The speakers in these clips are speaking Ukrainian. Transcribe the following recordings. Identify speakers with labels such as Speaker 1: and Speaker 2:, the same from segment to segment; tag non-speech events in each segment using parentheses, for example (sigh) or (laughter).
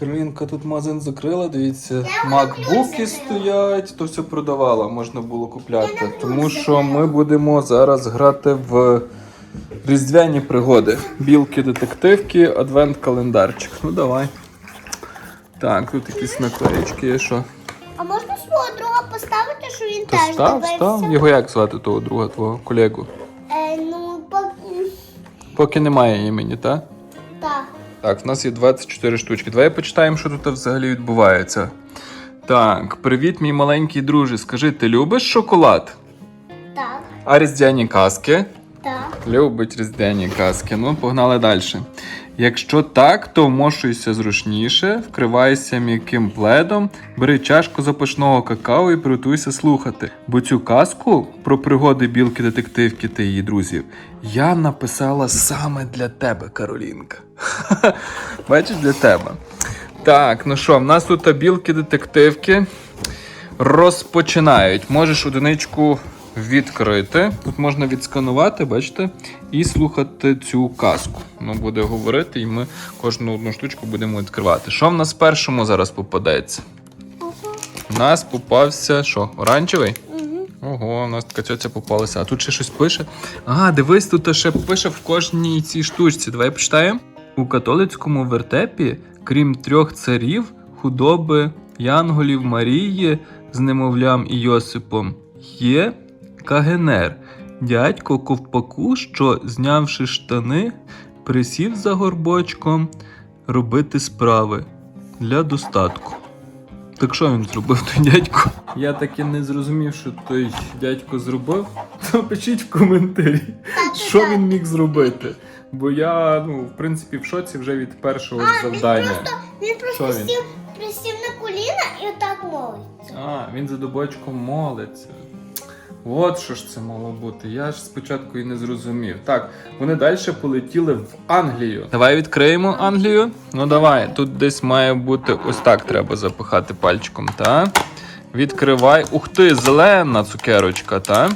Speaker 1: Каролінка тут магазин закрила, дивіться, макбуки стоять, то все продавала, можна було купляти. Тому що ми будемо зараз грати в різдвяні пригоди. Білки детективки, адвент-календарчик. Ну давай. Так, тут якісь наклеєчки є, що.
Speaker 2: А можна свого друга поставити, що він
Speaker 1: Та
Speaker 2: теж
Speaker 1: став,
Speaker 2: дивився?
Speaker 1: став. Його як звати того друга, твого колегу?
Speaker 2: Е, ну, поки...
Speaker 1: Поки немає імені, так?
Speaker 2: Так.
Speaker 1: В нас є 24 штучки. Давай почитаємо, що тут взагалі відбувається. Так, привіт, мій маленький друже. Скажи, ти любиш шоколад?
Speaker 2: Так.
Speaker 1: А різдвяні казки?
Speaker 2: Так.
Speaker 1: Любить різдвяні казки. Ну, погнали далі. Якщо так, то вмошуйся зручніше, вкривайся м'яким пледом, бери чашку запашного какао і приготуйся слухати. Бо цю казку про пригоди білки детективки та її друзів я написала саме для тебе, Каролінка. (laughs) Бачиш, для тебе. Так, ну що, в нас тут білки детективки розпочинають. Можеш одиничку відкрити. Тут можна відсканувати, бачите, і слухати цю казку. Воно буде говорити, і ми кожну одну штучку будемо відкривати. Що в нас першому зараз попадеться? У нас попався що? Оранжевий? Ого, у нас така цьоця попалася. А тут ще щось пише. А, дивись, тут ще пише в кожній цій штучці. Давай почитаємо. У католицькому вертепі, крім трьох царів, худоби, янголів Марії з немовлям і Йосипом, є Кагенер, дядько ковпаку, що, знявши штани, присів за горбочком робити справи для достатку. Так що він зробив той дядько? Я таки не зрозумів, що той дядько зробив. То пишіть в коментарі, що він міг зробити. Бо я, ну, в принципі, в шоці вже від першого завдання.
Speaker 2: Він просто
Speaker 1: Що він?
Speaker 2: сів, присів на коліна і отак молиться.
Speaker 1: А, він за дубочком молиться. От що ж це мало бути. Я ж спочатку і не зрозумів. Так, вони далі полетіли в Англію. Давай відкриємо Англію. Ну давай, тут десь має бути ось так треба запихати пальчиком, та? Відкривай. Ух ти, зелена цукерочка, та?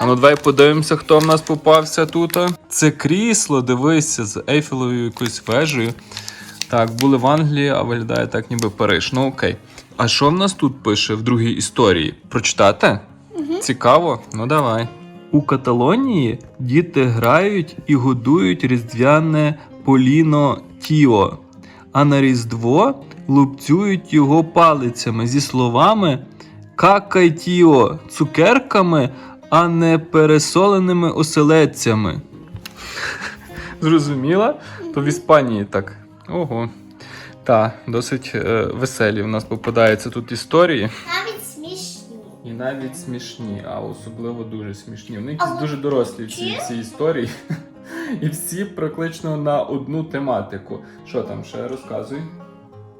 Speaker 1: А ну давай подивимося, хто в нас попався тут. Це крісло, дивися, з Ейфелевою якоюсь вежею. Так, були в Англії, а виглядає так, ніби Париж. Ну окей. А що в нас тут пише в другій історії? Прочитати? Цікаво? Ну давай. У Каталонії діти грають і годують різдвяне поліно Тіо, а на Різдво лупцюють його палицями зі словами Какай Тіо цукерками, а не пересоленими оселедцями. (laughs) Зрозуміла? То в Іспанії так. Ого. Та, досить е, веселі в нас попадаються тут історії.
Speaker 2: Навіть смішні.
Speaker 1: А особливо дуже смішні. Вони якісь дуже дорослі всі ці історії. (laughs) І всі практично на одну тематику. Що там ще розказуй?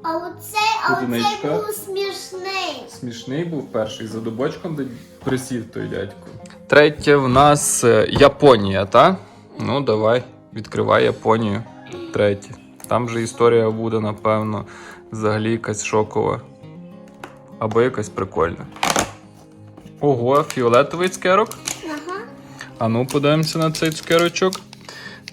Speaker 2: А оцей, а оцей
Speaker 1: Одиничка.
Speaker 2: був смішний.
Speaker 1: Смішний був перший за дубочком, де присів той дядько. Третє в нас е, Японія, та? Ну, давай, відкривай Японію. Третє. Там же історія буде, напевно, взагалі якась шокова. Або якась прикольна. Ого, фіолетовий цукерок.
Speaker 2: Ага.
Speaker 1: А ну подивимося на цей цукерочок.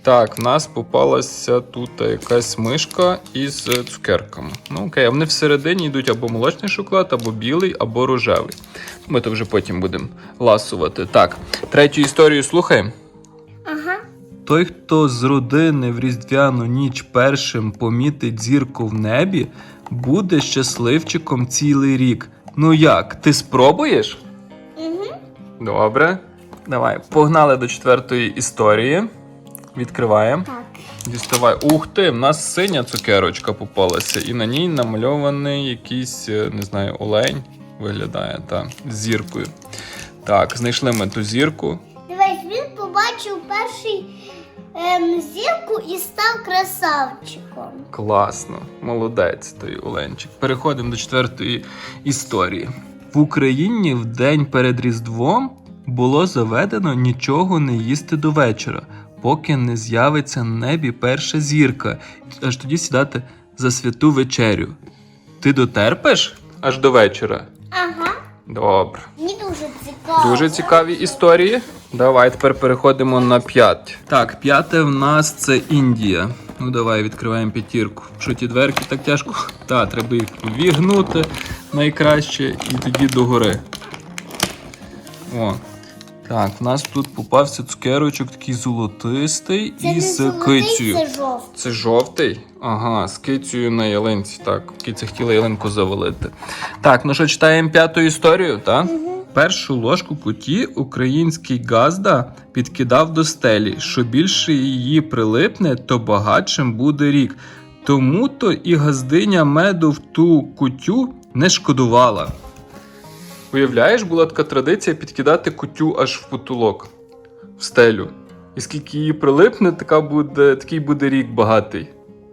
Speaker 1: Так, в нас попалася тут якась мишка із цукерками. Ну окей, а вони всередині йдуть або молочний шоколад, або білий, або рожевий. Ми то вже потім будемо ласувати. Так, третю історію слухаємо.
Speaker 2: Ага.
Speaker 1: Той, хто з родини в різдвяну ніч першим помітить зірку в небі, буде щасливчиком цілий рік. Ну як, ти спробуєш? Добре. Давай, погнали до четвертої історії. Відкриваємо.
Speaker 2: Так.
Speaker 1: Діставай. Ух ти, в нас синя цукерочка попалася, і на ній намальований якийсь, е, не знаю, олень виглядає, так, з зіркою. Так, знайшли ми ту зірку.
Speaker 2: Дивись, він побачив перший ем, зірку і став красавчиком.
Speaker 1: Класно, молодець той оленчик. Переходимо до четвертої історії. В Україні в день перед Різдвом було заведено нічого не їсти до вечора, поки не з'явиться на небі перша зірка, аж тоді сідати за святу вечерю. Ти дотерпиш аж до вечора?
Speaker 2: Ага.
Speaker 1: Добре.
Speaker 2: Мені дуже цікаво.
Speaker 1: Дуже цікаві історії. Давай тепер переходимо на п'ять. Так, п'яте в нас це Індія. Ну давай відкриваємо п'ятірку. Що ті дверки так тяжко? Та, треба їх вігнути найкраще і тоді догори. О. Так, в нас тут попався цукерочок такий золотистий
Speaker 2: Це
Speaker 1: і
Speaker 2: не
Speaker 1: з
Speaker 2: золотий,
Speaker 1: кицею.
Speaker 2: це жовтий.
Speaker 1: Це жовтий? Ага, з кицею на ялинці. Так, киця хотіла ялинку завалити. Так, ну що, читаємо п'яту історію, так? Першу ложку куті український газда підкидав до стелі. Що більше її прилипне, то багатшим буде рік. Тому то і газдиня меду в ту кутю не шкодувала. Уявляєш, була така традиція підкидати кутю аж в потолок, в стелю. І скільки її прилипне, така буде, такий буде рік багатий.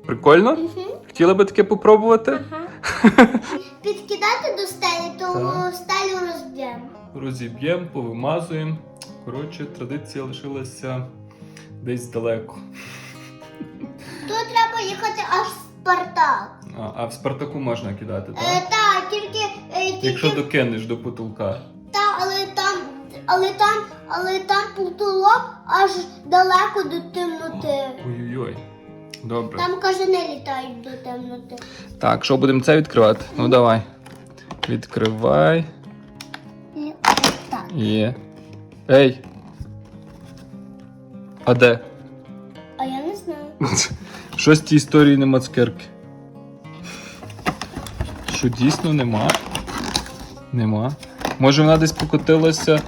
Speaker 1: Прикольно?
Speaker 2: Мгм.
Speaker 1: Хотіла би таке попробувати?
Speaker 2: Ага. (laughs) Підкидати до стелі, то
Speaker 1: Так.
Speaker 2: стелю розб'ємо.
Speaker 1: Розіб'ємо, повимазуємо. Коротше, традиція лишилася десь далеко.
Speaker 2: Тут треба їхати аж в Спартак.
Speaker 1: А, а в Спартаку можна кидати, так?
Speaker 2: Е, так, тільки, е, тільки
Speaker 1: Якщо докинеш до потолка.
Speaker 2: та, але там, але там, але там потолок аж далеко до темноти.
Speaker 1: Ой-ой-ой. Добре.
Speaker 2: Там каже, не літають до темноти.
Speaker 1: Так, що будемо це відкривати? Ну давай. Відкривай.
Speaker 2: І так.
Speaker 1: Є. Ей. А де?
Speaker 2: А я не знаю. (laughs)
Speaker 1: Щось в цій історії нема цукерки. Що дійсно нема? Нема. Може вона десь покотилася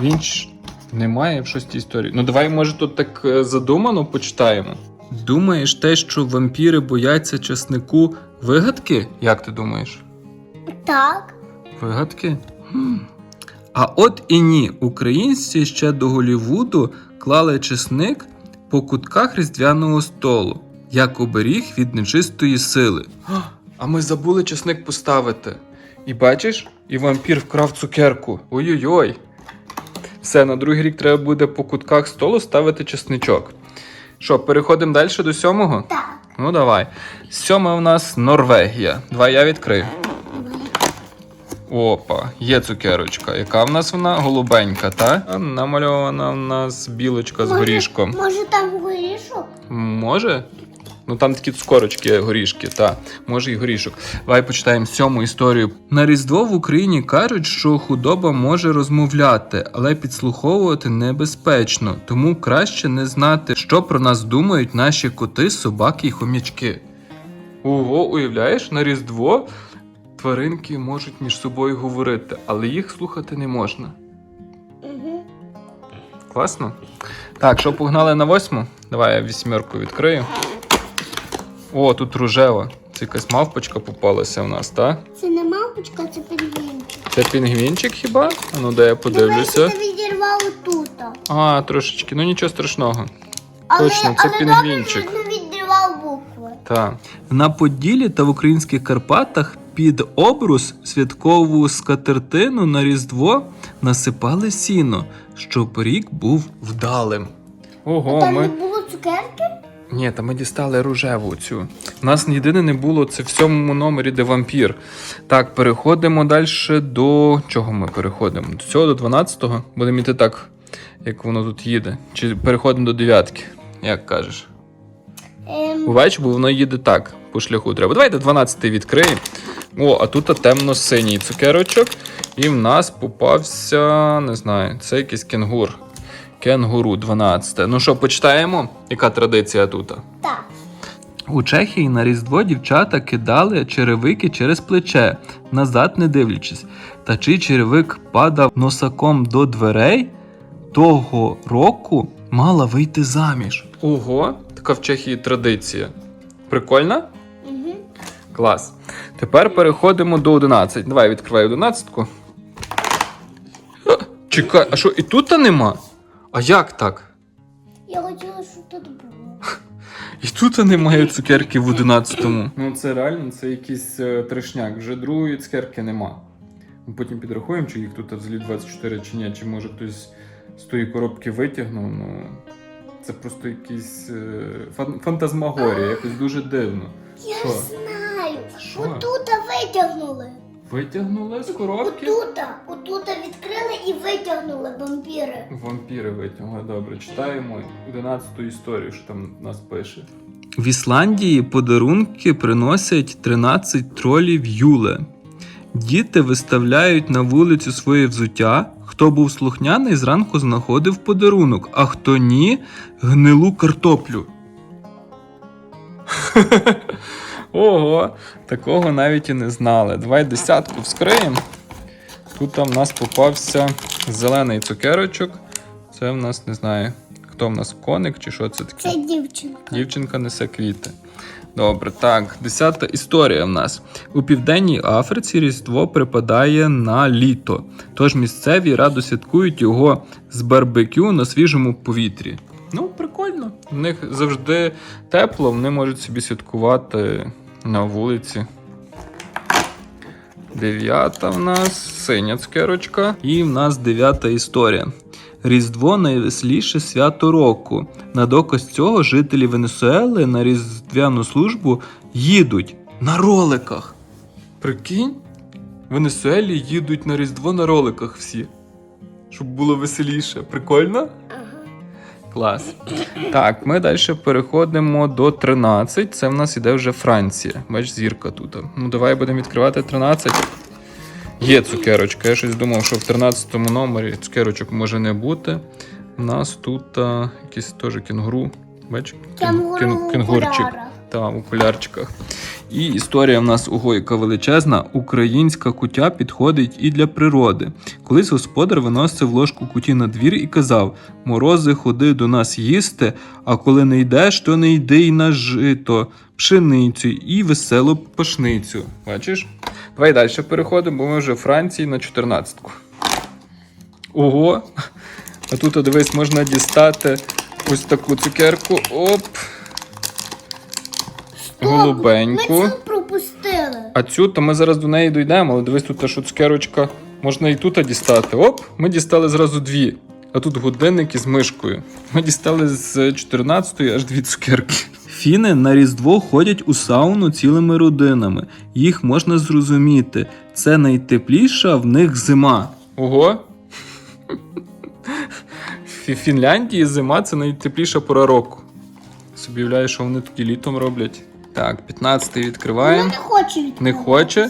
Speaker 1: в інш. Немає в шостій історії. Ну давай, може, тут так е, задумано почитаємо. Думаєш те, що вампіри бояться часнику вигадки? Як ти думаєш?
Speaker 2: Так.
Speaker 1: Вигадки? Хм. А от і ні. Українці ще до Голівуду клали чесник по кутках різдвяного столу, як оберіг від нечистої сили. А ми забули чесник поставити. І бачиш, і вампір вкрав цукерку. Ой-ой-ой. Все, на другий рік треба буде по кутках столу ставити чесничок. Що, переходимо далі до сьомого?
Speaker 2: Так.
Speaker 1: Ну давай. Сьоме в нас Норвегія. Давай я відкрию. Опа, є цукерочка. Яка в нас вона? Голубенька, та? Намальована в нас білочка з горішком.
Speaker 2: Може там горішок?
Speaker 1: Може? Ну там такі цукорочки, горішки, та. Може і горішок. Давай почитаємо сьому історію. На Різдво в Україні кажуть, що худоба може розмовляти, але підслуховувати небезпечно, тому краще не знати, що про нас думають наші коти, собаки і хомячки. Ого, уявляєш, на Різдво тваринки можуть між собою говорити, але їх слухати не можна.
Speaker 2: Угу.
Speaker 1: Класно. Так, що погнали на восьму? Давай я вісьмерку відкрию. О, тут рожева. Це якась мавпочка попалася в нас, так?
Speaker 2: Це не мавпочка, це пінгвінчик.
Speaker 1: Це пінгвінчик хіба? А ну де я подивлюся.
Speaker 2: Ти відірвав тут.
Speaker 1: А, трошечки, ну нічого страшного.
Speaker 2: Але,
Speaker 1: Точно, це
Speaker 2: але
Speaker 1: пінгвінчик.
Speaker 2: добре, що відірвав букви.
Speaker 1: Так. На Поділлі та в українських Карпатах під обрус святкову скатертину на Різдво насипали сіно, щоб рік був вдалим. Ого,
Speaker 2: Там
Speaker 1: ми.
Speaker 2: не було цукерки?
Speaker 1: Ні, та ми дістали рожеву цю. У нас єдине не було це в сьомому номері, де вампір. Так, переходимо далі до. Чого ми переходимо? До цього, до 12-го. Будемо йти так, як воно тут їде. Чи переходимо до дев'ятки, як кажеш?
Speaker 2: Ем,
Speaker 1: Бувач, бо воно їде так по шляху. Треба. Давайте 12-й відкриємо. О, а тут темно-синій цукерочок. І в нас попався, не знаю, це якийсь кенгур. Кенгуру 12. Ну що, почитаємо, яка традиція тут?
Speaker 2: так.
Speaker 1: У Чехії на Різдво дівчата кидали черевики через плече, назад не дивлячись. Та чий черевик падав носаком до дверей, того року мала вийти заміж. Ого, така в Чехії традиція. Прикольно?
Speaker 2: Угу.
Speaker 1: Клас. Тепер переходимо до 11. Давай відкривай 11. Чекай, а що, і тут нема? А як так?
Speaker 2: Я хотіла, щоб тут було. (laughs)
Speaker 1: І тут немає цукерки в 11-му. Ну це реально, це якийсь е, трешняк. Вже другої цукерки нема. Ми потім підрахуємо, чи їх тут взагалі 24 чи ні, чи може хтось з тої коробки витягнув. Ну це просто якийсь е, фан- фантазмагорія, якось дуже дивно.
Speaker 2: Я
Speaker 1: Що?
Speaker 2: знаю.
Speaker 1: Що?
Speaker 2: Отута витягнули.
Speaker 1: Витягнули з коробки?
Speaker 2: Отута. Отута відкрили і витягнули вампіри.
Speaker 1: Вампіри витягнули. Добре, читаємо 11-ту історію, що там нас пише. В Ісландії подарунки приносять 13 тролів Юле. Діти виставляють на вулицю своє взуття. Хто був слухняний, зранку знаходив подарунок, а хто ні, гнилу картоплю. (laughs) Ого, такого навіть і не знали. Давай десятку вскриємо. Тут там в нас попався зелений цукерочок. Це в нас не знаю, хто в нас коник чи що це таке.
Speaker 2: Це дівчинка.
Speaker 1: Дівчинка несе квіти. Добре, так, десята історія в нас. У південній Африці Різдво припадає на літо, тож місцеві радо святкують його з барбекю на свіжому повітрі. Ну, прикольно. У них завжди тепло, вони можуть собі святкувати на вулиці. Дев'ята в нас синя цукерочка. І в нас дев'ята історія. Різдво найвеселіше свято року. На доказ цього жителі Венесуели на різдвяну службу їдуть на роликах. Прикинь, в Венесуелі їдуть на Різдво на роликах всі. Щоб було веселіше. Прикольно? Клас. Так, ми далі переходимо до 13. Це в нас іде вже Франція. Бач, зірка тут. Ну, давай будемо відкривати 13. Є цукерочка. Я щось думав, що в 13 номері цукерочок може не бути. У нас тут а, якийсь теж кінгуру. Бач? Кін- кін- кінгурчик. Та, в окулярчиках. І історія в нас ого, яка величезна. Українська кутя підходить і для природи. Колись господар виносив ложку куті на двір і казав: Морози, ходи до нас їсти, а коли не йдеш, то не йди й на жито, пшеницю і веселу пашницю. Бачиш? Давай далі переходимо, бо ми вже в Франції на 14-ку. Ого! А тут, дивись, можна дістати ось таку цукерку. Оп! Голубеньку.
Speaker 2: Ми цю пропустили.
Speaker 1: А цю, то ми зараз до неї дійдемо, але дивись, тут та що цукерочка можна і тут дістати. Оп, ми дістали зразу дві. А тут годинник із мишкою. Ми дістали з 14-ї аж дві цукерки. Фіни на Різдво ходять у сауну цілими родинами. Їх можна зрозуміти. Це найтепліша в них зима. Ого. В Фінляндії зима це найтепліша пора року. Собі уявляю, що вони тоді літом роблять. Так, 15-й
Speaker 2: Вона
Speaker 1: відкриваємо.
Speaker 2: не хоче.
Speaker 1: Не хоче?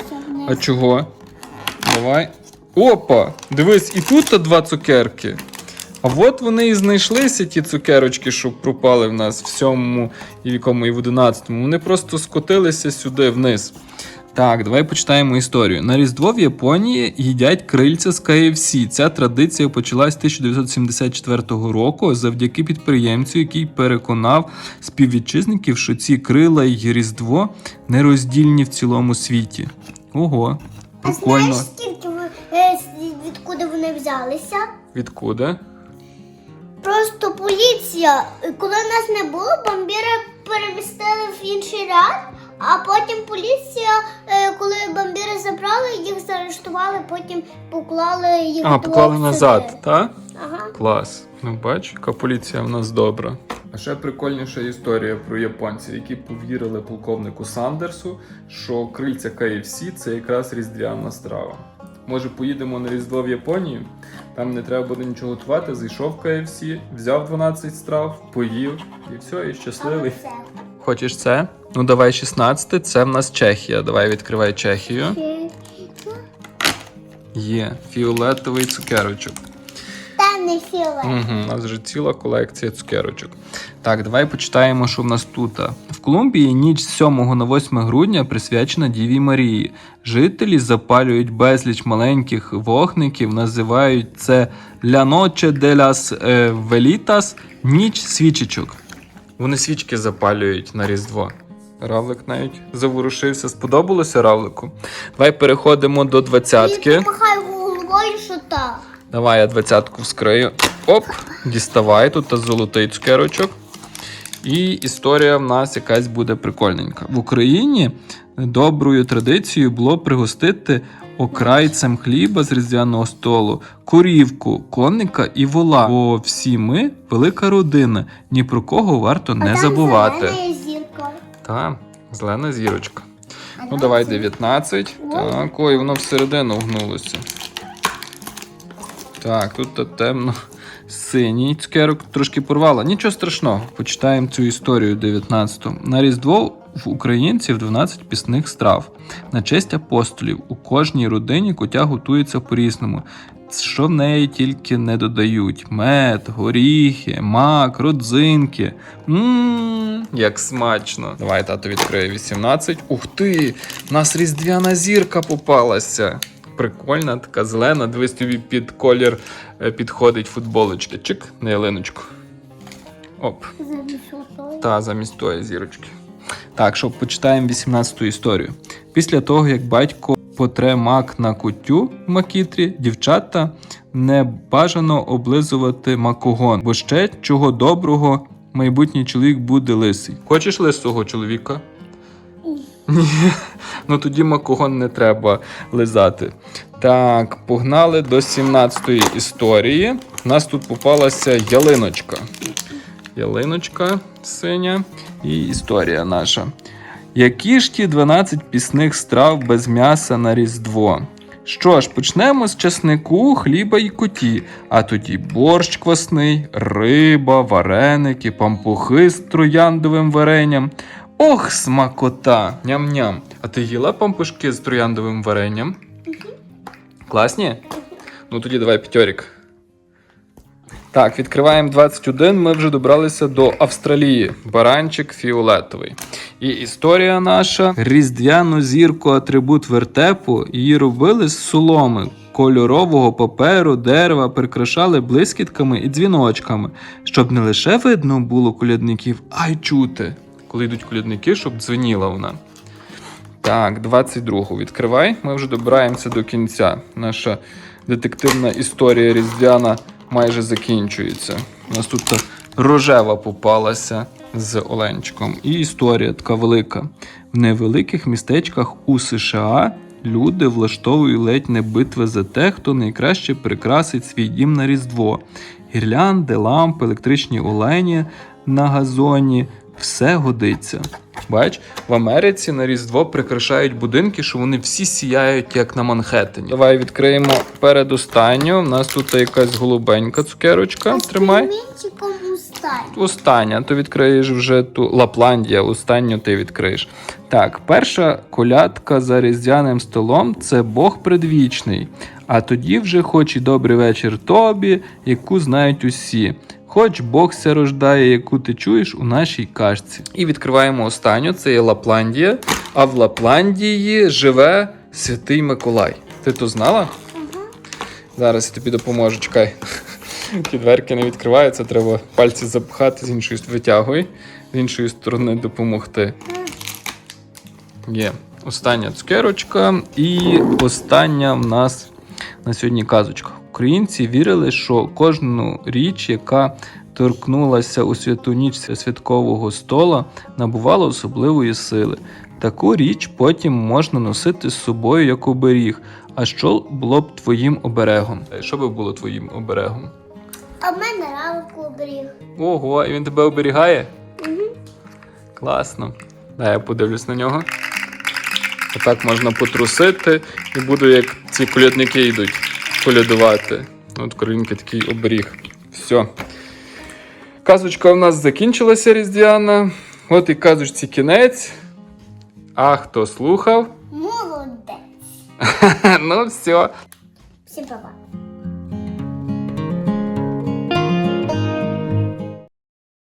Speaker 1: А чого? Давай. Опа! Дивись, і тут два цукерки. А от вони і знайшлися, ті цукерочки, що пропали в нас в 7 і в якому і в одинадцятому. Вони просто скотилися сюди вниз. Так, давай почитаємо історію. На Різдво в Японії їдять крильця з KFC. Ця традиція почалась 1974 року завдяки підприємцю, який переконав співвітчизників, що ці крила й Різдво нероздільні в цілому світі. Ого,
Speaker 2: А знаєш, скільки ви- е, відкуди вони взялися?
Speaker 1: Відкуди?
Speaker 2: Просто поліція, коли нас не було, бомбіри перемістили в інший ряд, а потім поліція, е, коли бомбіри забрали, їх заарештували, потім поклали їх
Speaker 1: А, поклали назад, так?
Speaker 2: Ага.
Speaker 1: Клас. Ну бач, яка поліція в нас добра. А ще прикольніша історія про японців, які повірили полковнику Сандерсу, що крильця KFC – це якраз різдвяна страва. Може, поїдемо на Різдво в Японію, там не треба буде нічого готувати, зайшов в KFC, взяв 12 страв, поїв і все, і щасливий. Хочеш це? Ну давай 16, це в нас Чехія. Давай відкривай Чехію. Є фіолетовий цукерочок.
Speaker 2: Та не філе.
Speaker 1: Угу, у нас вже ціла колекція цукерочок. Так, давай почитаємо, що в нас тут. В Колумбії ніч з 7 на 8 грудня присвячена Діві Марії. Жителі запалюють безліч маленьких вогників, називають це «La Noche de las eh, Velitas» – ніч свічечок. Вони свічки запалюють на Різдво. Равлик навіть заворушився. Сподобалося Равлику? Давай переходимо до двадцятки.
Speaker 2: Головою, що так.
Speaker 1: Давай я двадцятку вскрию. Оп, діставай тут та золотий цукерочок. І історія в нас якась буде прикольненька. В Україні доброю традицією було пригостити окрайцем хліба з різдвяного столу, корівку, конника і вола. Бо всі ми велика родина. Ні про кого варто не забувати. Та, зелена зірочка. Ну давай 19. Так, ой, воно всередину гнулося. Так, тут та темно, синій цукерок трошки порвала. Нічого страшного. Почитаємо цю історію 19-ту. На Різдво в українців 12 пісних страв. На честь апостолів у кожній родині кутя готується по-різному. Що в неї тільки не додають: мед, горіхи, мак, родзинки. Ммм, як смачно. Давай тато відкриє 18. Ух ти! У нас різдвяна зірка попалася. Прикольна, така зелена. Дивись тобі під колір е, підходить футболочки. Чик, на ялиночку. Оп. Та замість тої зірочки. Так, що почитаємо 18-ту історію. Після того, як батько потре мак на кутю в макітрі, дівчата не бажано облизувати макогон, бо ще чого доброго майбутній чоловік буде лисий. Хочеш лисого чоловіка? Ні. Ну тоді макогон не треба лизати. Так, погнали до 17-ї історії. У нас тут попалася ялиночка. Ялиночка синя і історія наша. Які ж ті 12 пісних страв без м'яса на Різдво? Що ж, почнемо з часнику, хліба і куті, а тоді борщ квасний, риба, вареники, пампухи з трояндовим варенням. Ох, смакота! Ням-ням. А ти їла пампушки з трояндовим варенням? Класні? Ну тоді давай п'ятьорік. Так, відкриваємо 21. Ми вже добралися до Австралії. Баранчик фіолетовий. І історія наша: різдвяну зірку атрибут вертепу її робили з соломи. Кольорового паперу, дерева прикрашали блискітками і дзвіночками, щоб не лише видно було колядників, а й чути, коли йдуть колядники, щоб дзвеніла вона. Так, 22-гу відкривай. Ми вже добираємося до кінця. Наша детективна історія різдвяна майже закінчується. У нас тут рожева попалася з Оленчиком. І історія така велика. В невеликих містечках у США люди влаштовують ледь не битви за те, хто найкраще прикрасить свій дім на Різдво. Гірлянди, лампи, електричні олені на газоні. Все годиться. Бач, в Америці на Різдво прикрашають будинки, що вони всі сіяють, як на Манхеттені. Давай відкриємо передостанню. У нас тут якась голубенька цукерочка. Тримай. Остання, то відкриєш вже ту Лапландія, останню ти відкриєш. Так, перша колядка за різдвяним столом це Бог предвічний. А тоді вже хоч і добрий вечір тобі, яку знають усі. Хоч Бог ся рождає, яку ти чуєш у нашій кашці. І відкриваємо останню, це є Лапландія. А в Лапландії живе Святий Миколай. Ти то знала? Зараз я тобі допоможу, чекай. Ті дверки не відкриваються, треба пальці запхати з іншої сторони. Витягуй, з іншої сторони допомогти. Є. Остання цукерочка і остання в нас на сьогодні казочка. Українці вірили, що кожну річ, яка торкнулася у святу ніч святкового стола, набувала особливої сили. Таку річ потім можна носити з собою як оберіг. А що було б твоїм оберегом? Що би було твоїм оберегом?
Speaker 2: А в мене рамку оберіг.
Speaker 1: Ого, і він тебе оберігає? Класно. Дай я подивлюсь на нього. Отак можна потрусити, і буду, як ці колядники йдуть колядувати. От корінки такий оберіг. Все. Казочка у нас закінчилася різдвяна. От і казочці кінець. А хто слухав?
Speaker 2: Молодець. (laughs)
Speaker 1: ну все.
Speaker 2: Всім па-па.